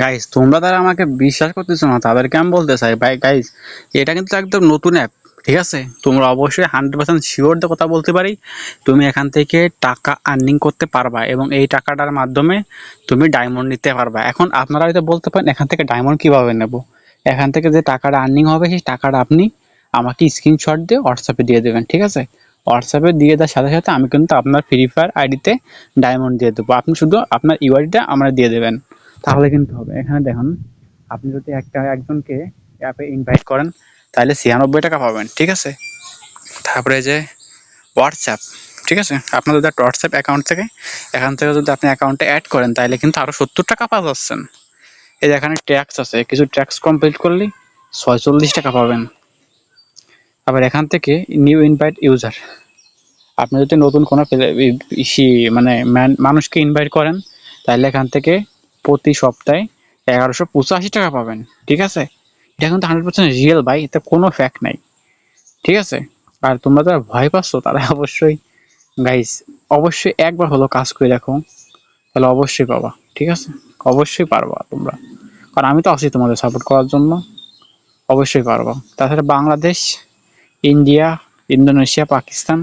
Guys তোমরা তারা আমাকে বিশ্বাস করতেছো না, তাদেরকে আমি বলতে চাই, ভাই গাইস এটা কিন্তু একদম নতুন অ্যাপ ঠিক আছে? তোমরা অবশ্যই হান্ড্রেড পার্সেন্ট শিওর দিয়ে কথা বলতে পারি, তুমি এখান থেকে টাকা আর্নিং করতে পারবা এবং এই টাকাটার মাধ্যমে তুমি ডায়মন্ড নিতে পারবা। এখন আপনারা হয়তো বলতে পারেন, এখান থেকে ডায়মন্ড কীভাবে নেব? এখান থেকে যে টাকাটা আর্নিং হবে, সেই টাকাটা আপনি আমাকে স্ক্রিনশট দিয়ে হোয়াটসঅ্যাপে দিয়ে দেবেন, ঠিক আছে? হোয়াটসঅ্যাপে দিয়ে দেওয়ার সাথে সাথে আমি কিন্তু আপনার ফ্রি ফায়ার আইডিতে ডায়মন্ড দিয়ে দেবো। আপনি শুধু আপনার ইউআইডিটা আমরা দিয়ে দেবেন। তাহলে কিন্তু হবে। এখানে দেখুন, আপনি যদি একটা একজনকে অ্যাপে ইনভাইট করেন, তাহলে ছিয়ানব্বই টাকা পাবেন, ঠিক আছে? তারপরে যে হোয়াটসঅ্যাপ ঠিক আছে? আপনার যদি একটা হোয়াটসঅ্যাপ অ্যাকাউন্ট থেকে, এখান থেকে যদি আপনি অ্যাকাউন্টে অ্যাড করেন, তাহলে কিন্তু আরও সত্তর টাকা পাওয়া যাচ্ছেন। এই যে এখানে ট্যাক্স আছে, কিছু ট্যাক্স কমপ্লিট করলেই ছয়চল্লিশ টাকা পাবেন। আবার এখান থেকে নিউ ইনভাইট ইউজার আপনি যদি নতুন কোনো মানে মানুষকে ইনভাইট করেন, তাহলে এখান থেকে প্রতি সপ্তাহে এগারোশো পঁচাশি টাকা পাবেন, ঠিক আছে? এটা কিন্তু হান্ড্রেড পার্সেন্ট রিয়েল ভাই, এতে কোনো ফ্যাক্ট নাই, ঠিক আছে? আর তোমরা যারা ভয় পাচ্ছ, তারা অবশ্যই গাইস অবশ্যই একবার হলো কাজ করে দেখো, তাহলে অবশ্যই পাবা, ঠিক আছে? অবশ্যই পারবা তোমরা। কারণ আমি তো আছি তোমাদের সাপোর্ট করার জন্য, অবশ্যই পারবা। তাছাড়া বাংলাদেশ, ইন্ডিয়া, ইন্দোনেশিয়া, পাকিস্তান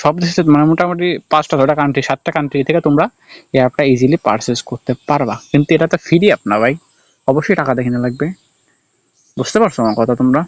সব দেশে মানে মোটামুটি পাঁচটা ছটা কান্ট্রি সাতটা কান্ট্রি থেকে তোমরা এই অ্যাপটা ইজিলি পারচেস করতে পারবা। কিন্তু এটা তো ফ্রি অ্যাপ না ভাই। অবশ্যই টাকা দেখে লাগবে। বুঝতে পারছ আমার কথা তোমরা?